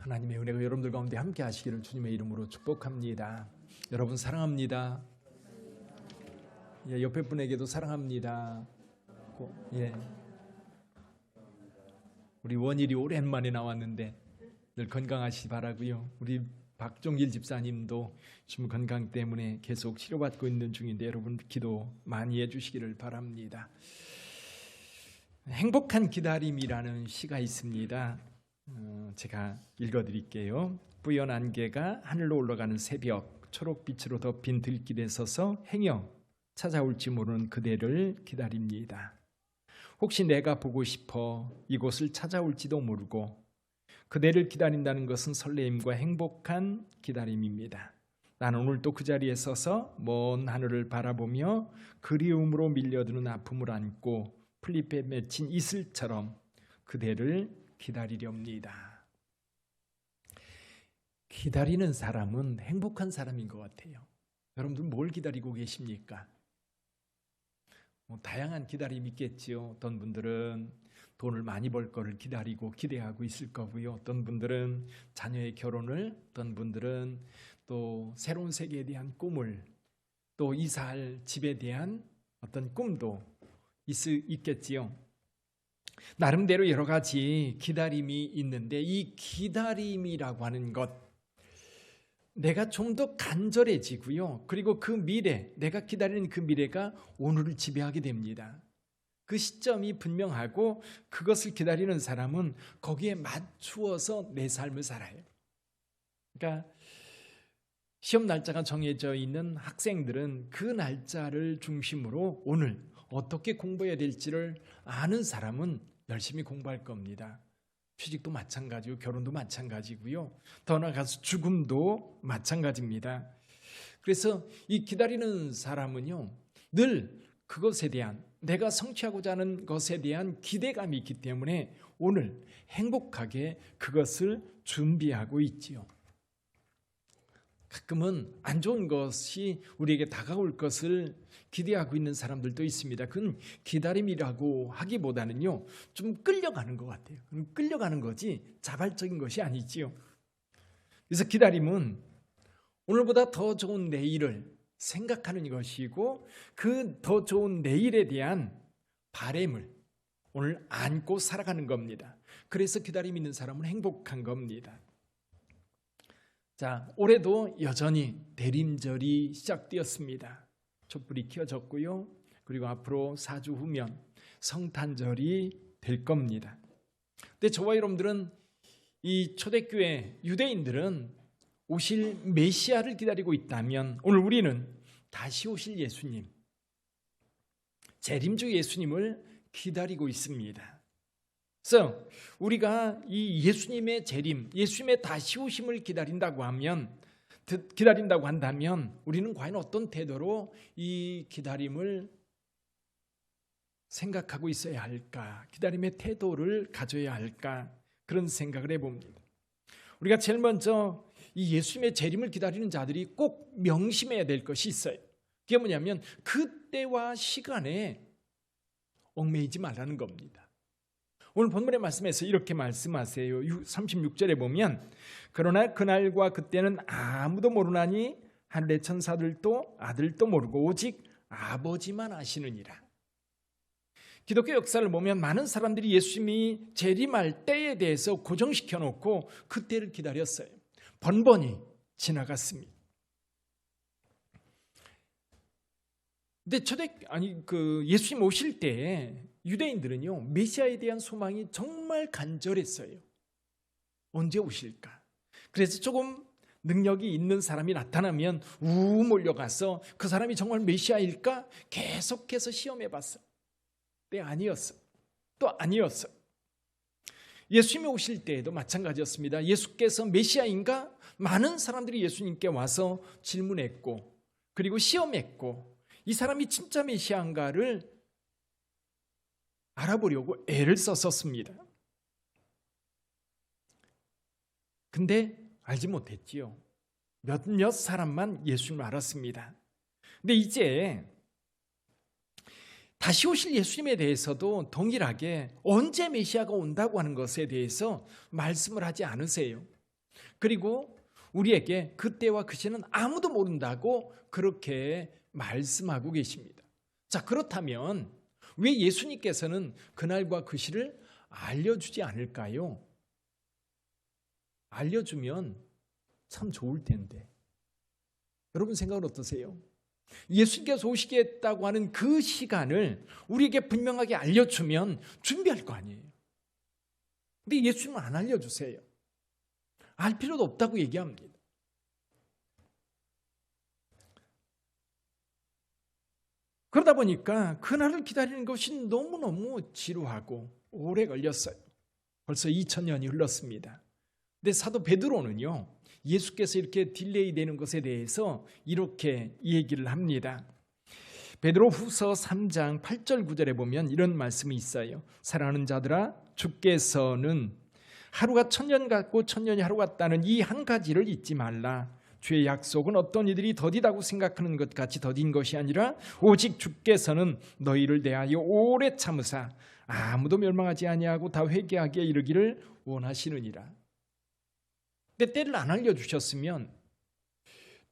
하나님의 은혜가 여러분들 가운데 함께 하시기를 주님의 이름으로 축복합니다. 여러분 사랑합니다. 예, 옆에 분에게도 사랑합니다. 고- 예. 우리 원일이 오랜만에 나왔는데 늘 건강하시 바라고요. 우리 박종길 집사님도 좀 건강 때문에 계속 치료받고 있는 중인데 여러분 기도 많이 해주시기를 바랍니다. 행복한 기다림이라는 시가 있습니다. 어, 제가 읽어드릴게요. 뿌연 안개가 하늘로 올라가는 새벽 초록빛으로 덮인 들길에 서서 행여 찾아올지 모르는 그대를 기다립니다. 혹시 내가 보고 싶어 이곳을 찾아올지도 모르고 그대를 기다린다는 것은 설레임과 행복한 기다림입니다. 나는 오늘 또 그 자리에 서서 먼 하늘을 바라보며 그리움으로 밀려드는 아픔을 안고 플립에 맺힌 이슬처럼 그대를 기다리렵니다. 기다리는 사람은 행복한 사람인 것 같아요. 여러분들 뭘 기다리고 계십니까? 뭐 다양한 기다림이 있겠지요. 어떤 분들은 돈을 많이 벌 거를 기다리고 기대하고 있을 거고요. 어떤 분들은 자녀의 결혼을, 어떤 분들은 또 새로운 세계에 대한 꿈을, 또 이사할 집에 대한 어떤 꿈도 있, 있겠지요. 나름대로 여러 가지 기다림이 있는데 이 기다림이라고 하는 것 내가 좀 더 간절해지고요. 그리고 그 미래, 내가 기다리는 그 미래가 오늘을 지배하게 됩니다. 그 시점이 분명하고 그것을 기다리는 사람은 거기에 맞추어서 내 삶을 살아요. 그러니까 시험 날짜가 정해져 있는 학생들은 그 날짜를 중심으로 오늘 어떻게 공부해야 될지를 아는 사람은 열심히 공부할 겁니다. 취직도 마찬가지고 결혼도 마찬가지고요. 더 나아가서 죽음도 마찬가지입니다. 그래서 이 기다리는 사람은요. 늘 그것에 대한 내가 성취하고자 하는 것에 대한 기대감이 있기 때문에 오늘 행복하게 그것을 준비하고 있지요. 가끔은 안 좋은 것이 우리에게 다가올 것을 기대하고 있는 사람들도 있습니다. 그건 기다림이라고 하기보다는요, 좀 끌려가는 것 같아요. 끌려가는 거지 자발적인 것이 아니지요. 그래서 기다림은 오늘보다 더 좋은 내일을 생각하는 것이고 그 더 좋은 내일에 대한 바램을 오늘 안고 살아가는 겁니다. 그래서 기다림 있는 사람은 행복한 겁니다. 자, 올해도 여전히 대림절이 시작되었습니다. 촛불이 켜졌고요. 그리고 앞으로 4주 후면 성탄절이 될 겁니다. 근데 저와 여러분들은 이 초대교회 유대인들은 오실 메시아를 기다리고 있다면 오늘 우리는 다시 오실 예수님, 재림주 예수님을 기다리고 있습니다. 그래서 우리가 이 예수님의 재림, 예수님의 다시 오심을 기다린다고 하면 기다린다고 한다면 우리는 과연 어떤 태도로 이 기다림을 생각하고 있어야 할까? 기다림의 태도를 가져야 할까? 그런 생각을 해봅니다. 우리가 제일 먼저 이 예수님의 재림을 기다리는 자들이 꼭 명심해야 될 것이 있어요. 그게 뭐냐면 그때와 시간에 얽매이지 말라는 겁니다. 오늘 본문의 말씀에서 이렇게 말씀하세요. 36절에 보면 그러나 그날과 그때는 아무도 모르나니 하늘의 천사들도 아들도 모르고 오직 아버지만 아시느니라. 기독교 역사를 보면 많은 사람들이 예수님이 재림할 때에 대해서 고정시켜 놓고 그때를 기다렸어요. 번번이 지나갔습니다. 근데 초대 아니 그 예수님 오실 때 유대인들은요 메시아에 대한 소망이 정말 간절했어요. 언제 오실까? 그래서 조금 능력이 있는 사람이 나타나면 우 몰려가서 그 사람이 정말 메시아일까 계속해서 시험해 봤어요. 때 아니었어. 또 아니었어. 예수님이 오실 때에도 마찬가지였습니다. 예수께서 메시아인가? 많은 사람들이 예수님께 와서 질문했고 그리고 시험했고 이 사람이 진짜 메시아인가를 알아보려고 애를 썼었습니다. 근데 알지 못했지요. 몇몇 사람만 예수님을 알았습니다. 근데 이제 다시 오실 예수님에 대해서도 동일하게 언제 메시아가 온다고 하는 것에 대해서 말씀을 하지 않으세요. 그리고 우리에게 그때와 그 시는 아무도 모른다고 그렇게 말씀하고 계십니다. 자, 그렇다면 왜 예수님께서는 그날과 그 시를 알려주지 않을까요? 알려주면 참 좋을 텐데. 여러분 생각은 어떠세요? 예수님께서 오시겠다고 하는 그 시간을 우리에게 분명하게 알려주면 준비할 거 아니에요. 근데 예수님은 안 알려주세요. 알 필요도 없다고 얘기합니다. 그러다 보니까 그날을 기다리는 것이 너무너무 지루하고 오래 걸렸어요. 벌써 2000년이 흘렀습니다. 근데 사도 베드로는요. 예수께서 이렇게 딜레이 되는 것에 대해서 이렇게 얘기를 합니다. 베드로 후서 3장 8절 9절에 보면 이런 말씀이 있어요. 사랑하는 자들아 주께서는 하루가 천년 같고 천년이 하루 같다는 이 한 가지를 잊지 말라. 주의 약속은 어떤 이들이 더디다고 생각하는 것 같이 더딘 것이 아니라 오직 주께서는 너희를 대하여 오래 참으사 아무도 멸망하지 아니하고 다 회개하게 이르기를 원하시느니라. 근데 때를 안 알려 주셨으면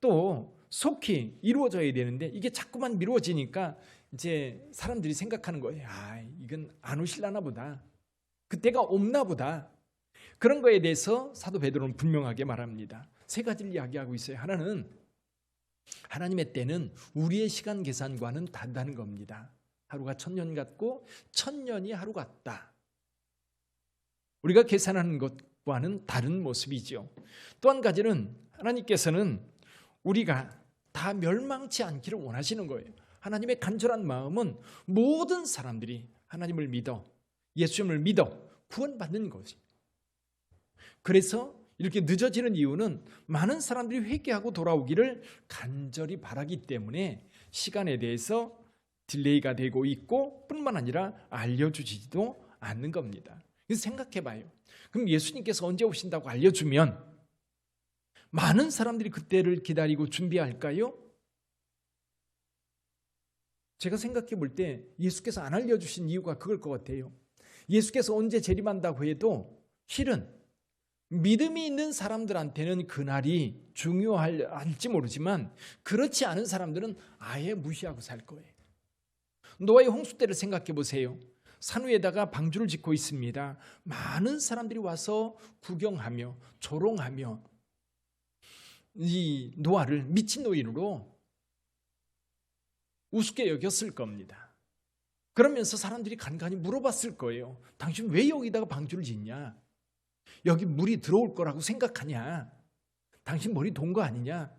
또 속히 이루어져야 되는데 이게 자꾸만 미루어지니까 이제 사람들이 생각하는 거예요. 아, 이건 안 오실라나 보다. 그때가 없나 보다. 그런 거에 대해서 사도 베드로는 분명하게 말합니다. 세 가지를 이야기하고 있어요. 하나는 하나님의 때는 우리의 시간 계산과는 다르다는 겁니다. 하루가 천년 같고 천년이 하루 같다. 우리가 계산하는 것과는 다른 모습이죠. 또 한 가지는 하나님께서는 우리가 다 멸망치 않기를 원하시는 거예요. 하나님의 간절한 마음은 모든 사람들이 하나님을 믿어 예수님을 믿어 구원받는 것이. 그래서 이렇게 늦어지는 이유는 많은 사람들이 회개하고 돌아오기를 간절히 바라기 때문에 시간에 대해서 딜레이가 되고 있고 뿐만 아니라 알려주지도 않는 겁니다. 생각해 봐요. 그럼 예수님께서 언제 오신다고 알려주면 많은 사람들이 그때를 기다리고 준비할까요? 제가 생각해 볼 때 예수께서 안 알려주신 이유가 그걸 것 같아요. 예수께서 언제 재림한다고 해도 실은 믿음이 있는 사람들한테는 그날이 중요할지 모르지만 그렇지 않은 사람들은 아예 무시하고 살 거예요. 노아의 홍수 때를 생각해 보세요. 산 위에다가 방주를 짓고 있습니다. 많은 사람들이 와서 구경하며 조롱하며 이 노아를 미친 노인으로 우습게 여겼을 겁니다. 그러면서 사람들이 간간히 물어봤을 거예요. 당신 왜 여기다가 방주를 짓냐? 여기 물이 들어올 거라고 생각하냐? 당신 머리 돈 거 아니냐?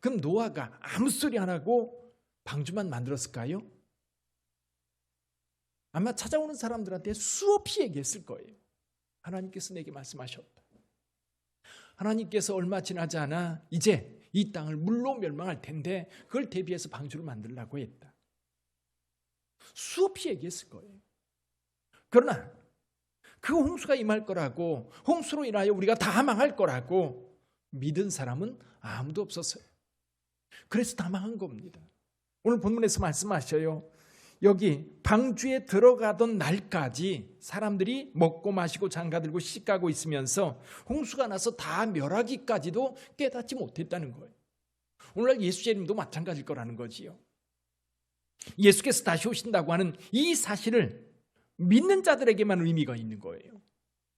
그럼 노아가 아무 소리 안 하고 방주만 만들었을까요? 아마 찾아오는 사람들한테 수없이 얘기했을 거예요. 하나님께서 내게 말씀하셨다. 하나님께서 얼마 지나지 않아 이제 이 땅을 물로 멸망할 텐데 그걸 대비해서 방주를 만들라고 했다. 수없이 얘기했을 거예요. 그러나 그 홍수가 임할 거라고 홍수로 인하여 우리가 다 망할 거라고 믿은 사람은 아무도 없었어요. 그래서 다 망한 겁니다. 오늘 본문에서 말씀하셔요. 여기 방주에 들어가던 날까지 사람들이 먹고 마시고 장가들고 시집가고 있으면서 홍수가 나서 다 멸하기까지도 깨닫지 못했다는 거예요. 오늘날 예수 재림도 마찬가지일 거라는 거지요. 예수께서 다시 오신다고 하는 이 사실을 믿는 자들에게만 의미가 있는 거예요.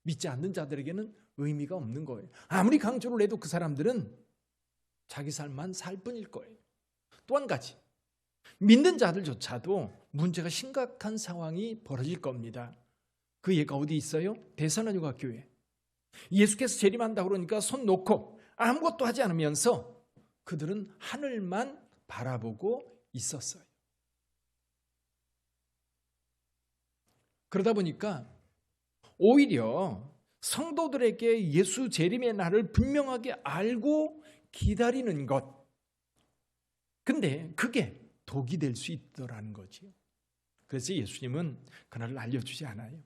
믿지 않는 자들에게는 의미가 없는 거예요. 아무리 강조를 해도 그 사람들은 자기 삶만 살 뿐일 거예요. 또 한 가지. 믿는 자들조차도 문제가 심각한 상황이 벌어질 겁니다. 그 예가 어디 있어요? 대선한유가 교회. 예수께서 재림한다 그러니까 손 놓고 아무것도 하지 않으면서 그들은 하늘만 바라보고 있었어요. 그러다 보니까 오히려 성도들에게 예수 재림의 날을 분명하게 알고 기다리는 것. 근데 그게 독이 될 수 있더라는 거지요. 그래서 예수님은 그날을 알려주지 않아요.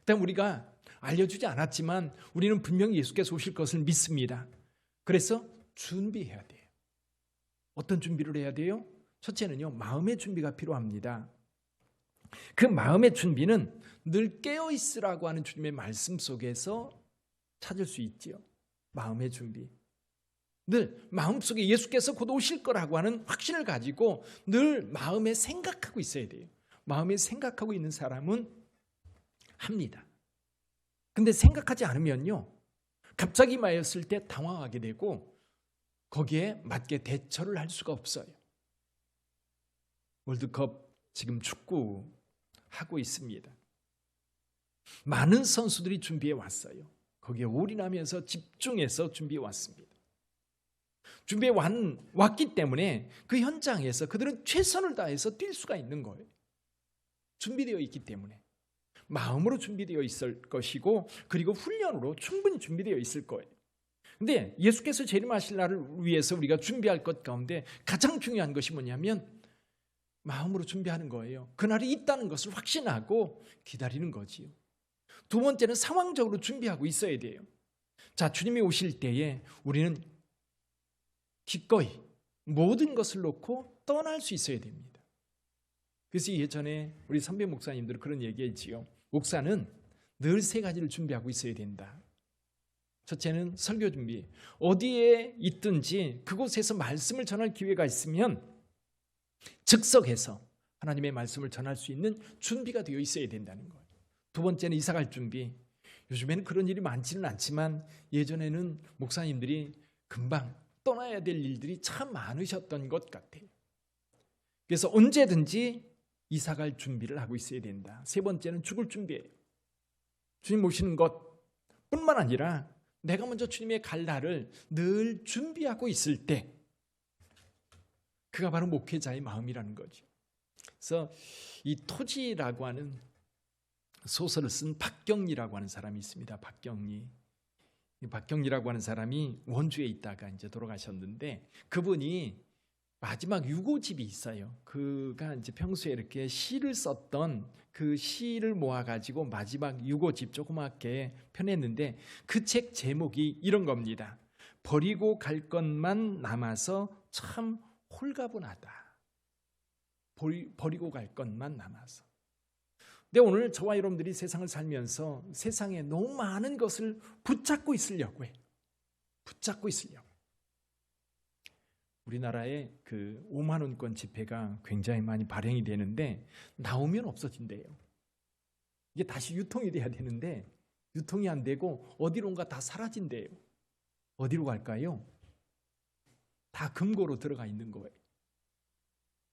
그다음 우리가 알려주지 않았지만 우리는 분명히 예수께서 오실 것을 믿습니다. 그래서 준비해야 돼요. 어떤 준비를 해야 돼요? 첫째는요, 마음의 준비가 필요합니다. 그 마음의 준비는 늘 깨어 있으라고 하는 주님의 말씀 속에서 찾을 수 있지요. 마음의 준비. 늘 마음속에 예수께서 곧 오실 거라고 하는 확신을 가지고 늘 마음에 생각하고 있어야 돼요. 마음에 생각하고 있는 사람은 합니다. 근데 생각하지 않으면요. 갑자기 마였을 때 당황하게 되고 거기에 맞게 대처를 할 수가 없어요. 월드컵 지금 축구 하고 있습니다. 많은 선수들이 준비해 왔어요. 거기에 올인하면서 집중해서 준비해 왔습니다. 준비해 완, 왔기 때문에 그 현장에서 그들은 최선을 다해서 뛸 수가 있는 거예요. 준비되어 있기 때문에. 마음으로 준비되어 있을 것이고 그리고 훈련으로 충분히 준비되어 있을 거예요. 근데 예수께서 재림하실 날을 위해서 우리가 준비할 것 가운데 가장 중요한 것이 뭐냐면 마음으로 준비하는 거예요. 그날이 있다는 것을 확신하고 기다리는 거지요. 두 번째는 상황적으로 준비하고 있어야 돼요. 자, 주님이 오실 때에 우리는 기꺼이 모든 것을 놓고 떠날 수 있어야 됩니다. 그래서 예전에 우리 선배 목사님들 그런 얘기했지요. 목사는 늘 세 가지를 준비하고 있어야 된다. 첫째는 설교 준비. 어디에 있든지 그곳에서 말씀을 전할 기회가 있으면 즉석에서 하나님의 말씀을 전할 수 있는 준비가 되어 있어야 된다는 거예요. 두 번째는 이사 갈 준비. 요즘에는 그런 일이 많지는 않지만 예전에는 목사님들이 금방 떠나야 될 일들이 참 많으셨던 것 같아요. 그래서 언제든지 이사 갈 준비를 하고 있어야 된다. 세 번째는 죽을 준비예요. 주님 모시는 것 뿐만 아니라 내가 먼저 주님의 갈 날을 늘 준비하고 있을 때 그가 바로 목회자의 마음이라는 거죠. 그래서 이 토지라고 하는 소설을 쓴 박경리라고 하는 사람이 있습니다. 박경리. 이 박경리라고 하는 사람이 원주에 있다가 이제 돌아가셨는데 그분이 마지막 유고집이 있어요. 그가 이제 평소에 이렇게 시를 썼던 그 시를 모아가지고 마지막 유고집 조그맣게 펴냈는데 그 책 제목이 이런 겁니다. 버리고 갈 것만 남아서 참 홀가분하다. 버리, 버리고 갈 것만 남아서. 근데 오늘 저와 여러분들이 세상을 살면서 세상에 너무 많은 것을 붙잡고 있으려고 해. 붙잡고 있으려고. 우리나라에 그 5만 원권 지폐가 굉장히 많이 발행이 되는데 나오면 없어진대요. 이게 다시 유통이 돼야 되는데 유통이 안 되고 어디론가 다 사라진대요. 어디로 갈까요? 다 금고로 들어가 있는 거예요.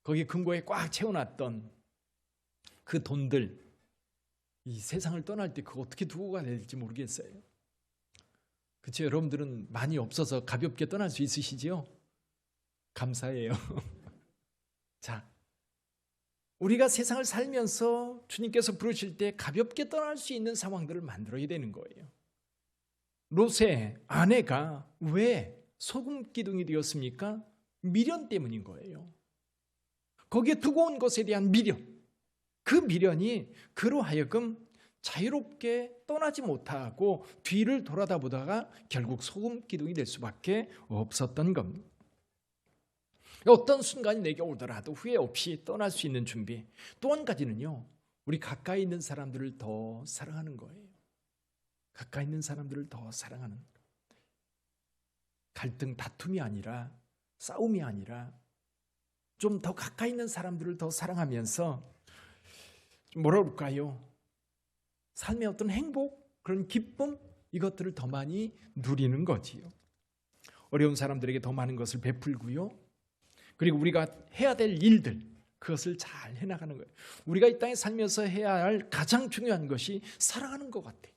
거기 금고에 꽉 채워놨던 그 돈들 이 세상을 떠날 때 그거 어떻게 두고 가야 될지 모르겠어요. 그렇죠? 여러분들은 많이 없어서 가볍게 떠날 수 있으시지요? 감사해요. 자, 우리가 세상을 살면서 주님께서 부르실 때 가볍게 떠날 수 있는 상황들을 만들어야 되는 거예요. 롯의 아내가 왜 소금 기둥이 되었습니까? 미련 때문인 거예요. 거기에 두고 온 것에 대한 미련. 그 미련이 그로 하여금 자유롭게 떠나지 못하고 뒤를 돌아다 보다가 결국 소금 기둥이 될 수밖에 없었던 겁니다. 어떤 순간이 내게 오더라도 후회 없이 떠날 수 있는 준비. 또 한 가지는요, 우리 가까이 있는 사람들을 더 사랑하는 거예요. 가까이 있는 사람들을 더 사랑하는 거. 갈등, 다툼이 아니라 싸움이 아니라 좀 더 가까이 있는 사람들을 더 사랑하면서 뭐라 그럴까요? 삶의 어떤 행복, 그런 기쁨 이것들을 더 많이 누리는 거지요. 어려운 사람들에게 더 많은 것을 베풀고요. 그리고 우리가 해야 될 일들 그것을 잘 해나가는 거예요. 우리가 이 땅에 살면서 해야 할 가장 중요한 것이 사랑하는 것 같아요.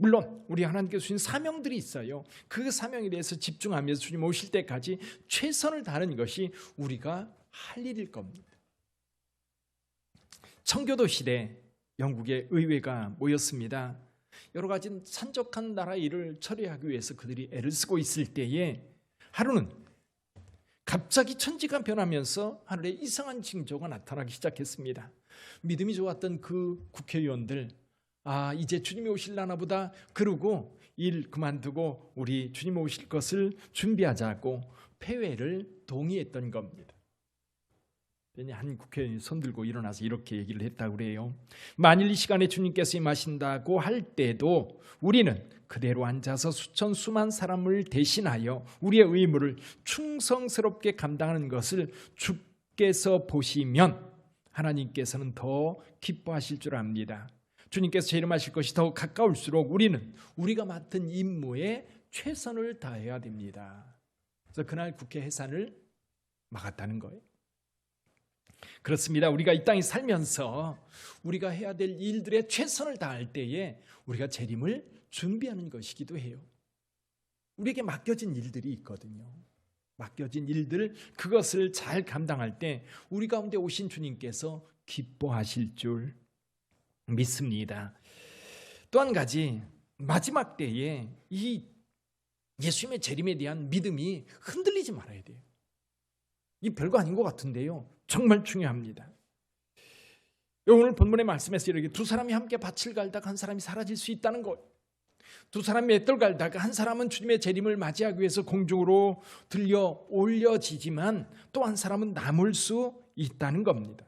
물론 우리 하나님께서 주신 사명들이 있어요. 그 사명에 대해서 집중하면서 주님 오실 때까지 최선을 다하는 것이 우리가 할 일일 겁니다. 청교도 시대 영국의 의회가 모였습니다. 여러 가지 산적한 나라 일을 처리하기 위해서 그들이 애를 쓰고 있을 때에 하루는 갑자기 천지가 변하면서 하늘에 이상한 징조가 나타나기 시작했습니다. 믿음이 좋았던 그 국회의원들, 아, 이제 주님이 오실라나 보다. 그러고 일 그만두고 우리 주님 오실 것을 준비하자고 폐회를 동의했던 겁니다. 한 국회의원이 손들고 일어나서 이렇게 얘기를 했다고 그래요. 만일 이 시간에 주님께서 임하신다고 할 때도 우리는 그대로 앉아서 수천 수만 사람을 대신하여 우리의 의무를 충성스럽게 감당하는 것을 주께서 보시면 하나님께서는 더 기뻐하실 줄 압니다. 주님께서 재림하실 것이 더 가까울수록 우리는 우리가 맡은 임무에 최선을 다해야 됩니다. 그래서 그날 국회 해산을 막았다는 거예요. 그렇습니다. 우리가 이 땅에 살면서 우리가 해야 될 일들에 최선을 다할 때에 우리가 재림을 준비하는 것이기도 해요. 우리에게 맡겨진 일들이 있거든요. 맡겨진 일들 그것을 잘 감당할 때 우리 가운데 오신 주님께서 기뻐하실 줄 믿습니다. 또 한 가지 마지막 때에 이 예수님의 재림에 대한 믿음이 흔들리지 말아야 돼요. 이 별거 아닌 것 같은데요. 정말 중요합니다. 오늘 본문의 말씀에서 이렇게 두 사람이 함께 밭을 갈다가 한 사람이 사라질 수 있다는 것. 두 사람이 맷돌 갈다가 한 사람은 주님의 재림을 맞이하기 위해서 공중으로 들려 올려지지만 또 한 사람은 남을 수 있다는 겁니다.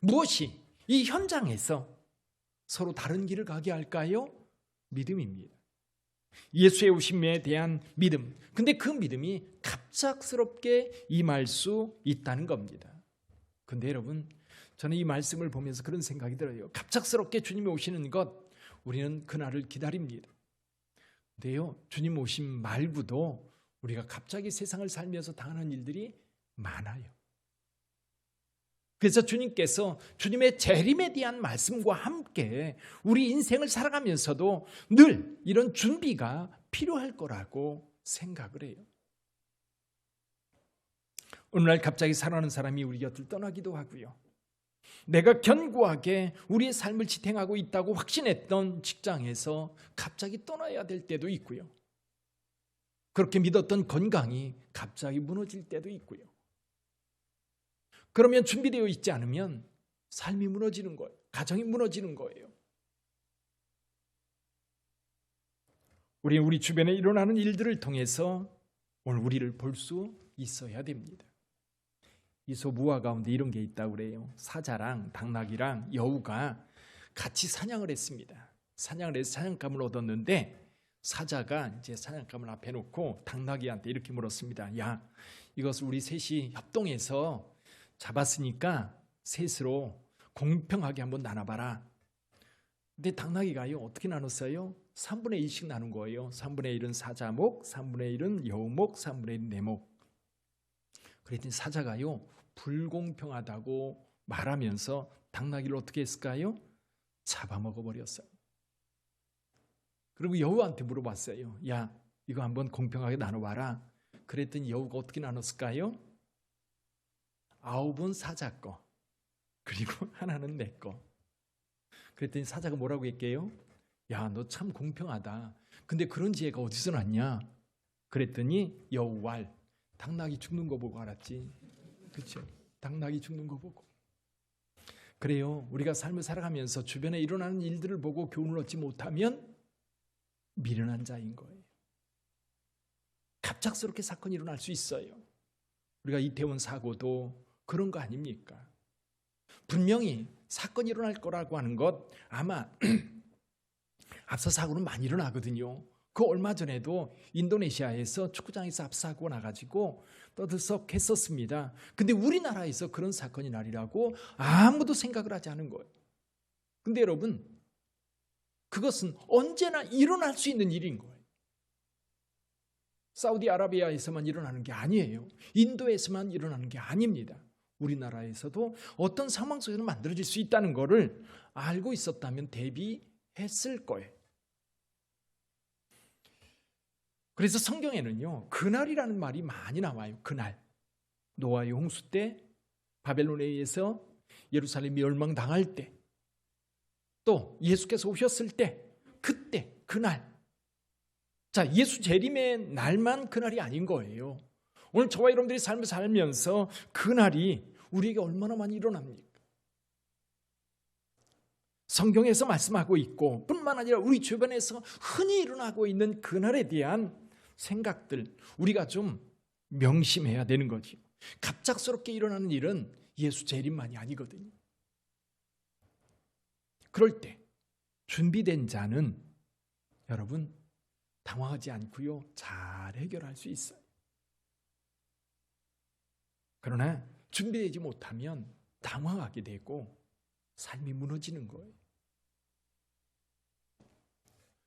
무엇이 이 현장에서 서로 다른 길을 가게 할까요? 믿음입니다. 예수의 오심에 대한 믿음. 근데 그 믿음이 갑작스럽게 임할 수 있다는 겁니다. 근데 여러분, 저는 이 말씀을 보면서 그런 생각이 들어요. 갑작스럽게 주님이 오시는 것, 우리는 그날을 기다립니다. 근데요, 주님 오심 말고도 우리가 갑자기 세상을 살면서 당하는 일들이 많아요. 그래서 주님께서 주님의 재림에 대한 말씀과 함께 우리 인생을 살아가면서도 늘 이런 준비가 필요할 거라고 생각을 해요. 어느 날 갑자기 사랑하는 사람이 우리 곁을 떠나기도 하고요. 내가 견고하게 우리의 삶을 지탱하고 있다고 확신했던 직장에서 갑자기 떠나야 될 때도 있고요. 그렇게 믿었던 건강이 갑자기 무너질 때도 있고요. 그러면 준비되어 있지 않으면 삶이 무너지는 거예요. 가정이 무너지는 거예요. 우리 우리 주변에 일어나는 일들을 통해서 오늘 우리를 볼 수 있어야 됩니다. 이 소무화 가운데 이런 게 있다고 그래요. 사자랑 당나귀랑 여우가 같이 사냥을 했습니다. 사냥을 해서 사냥감을 얻었는데 사자가 이제 사냥감을 앞에 놓고 당나귀한테 이렇게 물었습니다. 야, 이것을 우리 셋이 협동해서 잡았으니까 셋으로 공평하게 한번 나눠봐라. 근데 당나귀가요 어떻게 나눴어요? 3분의 2씩 나눈 거예요. 3분의 1은 사자목, 3분의 1은 여우목, 3분의 1은 내목. 그랬더니 사자가요 불공평하다고 말하면서 당나귀를 어떻게 했을까요? 잡아먹어 버렸어요. 그리고 여우한테 물어봤어요. 야, 이거 한번 공평하게 나눠봐라. 그랬더니 여우가 어떻게 나눴을까요? 아홉은 사자 거, 그리고 하나는 내 거. 그랬더니 사자가 뭐라고 했게요? 야, 너 참 공평하다. 근데 그런 지혜가 어디서 났냐? 그랬더니 여우왈 당나귀 죽는 거 보고 알았지. 그렇죠? 당나귀 죽는 거 보고. 그래요. 우리가 삶을 살아가면서 주변에 일어나는 일들을 보고 교훈을 얻지 못하면 미련한 자인 거예요. 갑작스럽게 사건이 일어날 수 있어요. 우리가 이태원 사고도 그런 거 아닙니까? 분명히 사건이 일어날 거라고 하는 것 아마 앞서 사고는 많이 일어나거든요. 그 얼마 전에도 인도네시아에서 축구장에서 압사고 나가지고 떠들썩했었습니다. 근데 우리나라에서 그런 사건이 날이라고 아무도 생각을 하지 않은 거예요. 근데 여러분, 그것은 언제나 일어날 수 있는 일인 거예요. 사우디아라비아에서만 일어나는 게 아니에요. 인도에서만 일어나는 게 아닙니다. 우리나라에서도 어떤 상황 속에서 만들어질 수 있다는 것을 알고 있었다면 대비했을 거예요. 그래서 성경에는요, 그날이라는 말이 많이 나와요. 그날. 노아의 홍수 때, 바벨론에 의해서 예루살렘이 멸망당할 때, 또 예수께서 오셨을 때, 그때, 그날. 자, 예수 재림의 날만 그날이 아닌 거예요. 오늘 저와 여러분들이 삶을 살면서 그날이 우리에게 얼마나 많이 일어납니까? 성경에서 말씀하고 있고 뿐만 아니라 우리 주변에서 흔히 일어나고 있는 그날에 대한 생각들 우리가 좀 명심해야 되는 거지. 갑작스럽게 일어나는 일은 예수 재림만이 아니거든요. 그럴 때 준비된 자는 여러분 당황하지 않고요. 잘 해결할 수 있어요. 그러나 준비되지 못하면 당황하게 되고 삶이 무너지는 거예요.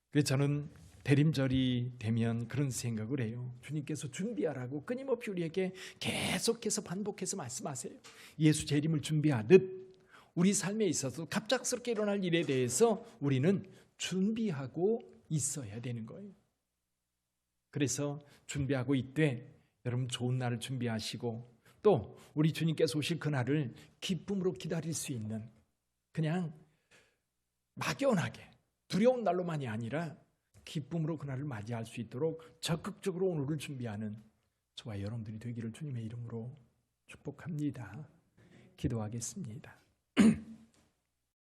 그래서 저는 대림절이 되면 그런 생각을 해요. 주님께서 준비하라고 끊임없이 우리에게 계속해서 반복해서 말씀하세요. 예수 재림을 준비하듯 우리 삶에 있어서 갑작스럽게 일어날 일에 대해서 우리는 준비하고 있어야 되는 거예요. 그래서 준비하고 있되 여러분 좋은 날을 준비하시고 또 우리 주님께서 오실 그날을 기쁨으로 기다릴 수 있는 그냥 막연하게 두려운 날로만이 아니라 기쁨으로 그날을 맞이할 수 있도록 적극적으로 오늘을 준비하는 저와 여러분들이 되기를 주님의 이름으로 축복합니다. 기도하겠습니다.